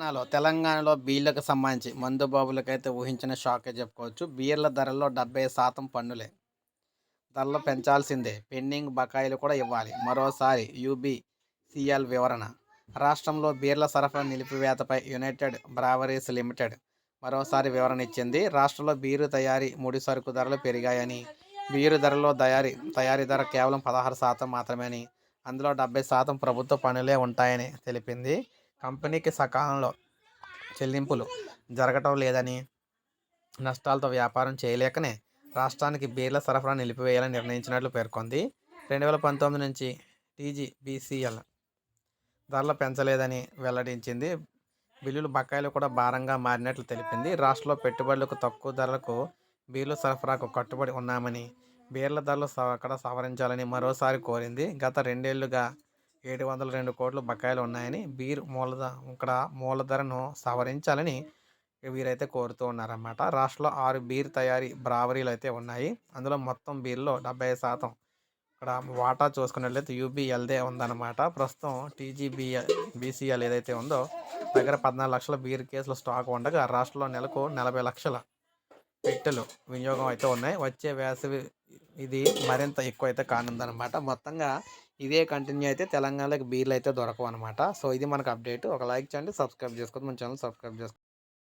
తెలంగాణలో తెలంగాణలో బీర్లకు సంబంధించి మందు బాబులకైతే ఊహించిన షాకే చెప్పుకోవచ్చు. బీర్ల ధరల్లో డెబ్బై శాతం పన్నులే. ధరలు పెంచాల్సిందే. పెండింగ్ బకాయిలు కూడా ఇవ్వాలి. మరోసారి యూబీ సిఎల్ వివరణ. రాష్ట్రంలో బీర్ల సరఫరా నిలిపివేతపై యునైటెడ్ బ్రావరీస్ లిమిటెడ్ మరోసారి వివరణ ఇచ్చింది. రాష్ట్రంలో బీరు తయారీ ముడి సరుకు ధరలు పెరిగాయని బీరు ధరలో తయారీ తయారీ ధర కేవలం పదహారు శాతం మాత్రమే అని అందులో డెబ్బై శాతం ప్రభుత్వ పనులే ఉంటాయని తెలిపింది. కంపెనీకి సకాలంలో చెల్లింపులు జరగటం లేదని నష్టాలతో వ్యాపారం చేయలేకనే రాష్ట్రానికి బీర్ల సరఫరా నిలిపివేయాలని నిర్ణయించినట్లు పేర్కొంది. రెండు వేల పంతొమ్మిది నుంచి టీజీబీసీఎల్ ధరలు పెంచలేదని వెల్లడించింది. బిల్లులు బకాయిలు కూడా భారంగా మారినట్లు తెలిపింది. రాష్ట్రంలో పెట్టుబడులకు తక్కువ ధరలకు బీర్లు సరఫరాకు కట్టుబడి ఉన్నామని బీర్ల ధరలు అక్కడ సవరించాలని మరోసారి కోరింది. గత రెండేళ్ళుగా ఏడు వందల రెండు కోట్ల బకాయిలు ఉన్నాయని బీర్ మూలధ ఇక్కడ మూలధరను సవరించాలని వీరైతే కోరుతూ ఉన్నారన్నమాట. రాష్ట్రంలో ఆరు బీర్ తయారీ బ్రావరీలు అయితే ఉన్నాయి. అందులో మొత్తం బీర్లో డెబ్బై శాతం ఇక్కడ వాటా చూసుకున్నట్లయితే యూబీఎల్దే ఉందన్నమాట. ప్రస్తుతం టీజీబీఎల్ బీసీఎల్ ఏదైతే ఉందో దగ్గర పద్నాలుగు లక్షల బీర్ కేసులు స్టాక్ ఉండగా రాష్ట్రంలో నెలకు నలభై లక్షల పెట్టెలు వినియోగం అయితే ఉన్నాయి. వచ్చే వేసవి ఇది మరింత ఎక్కువ అయితే కానుందనమాట మొత్తంగా ఇదే కంటిన్యూ అయితే తెలంగాణలోకి బీర్లు అయితే దొరకవు అనమాట సో ఇది మనకు అప్డేట్. ఒక లైక్ చేయండి సబ్స్క్రైబ్ చేసుకోండి మన ఛానల్ సబ్స్క్రైబ్ చేసుకోండి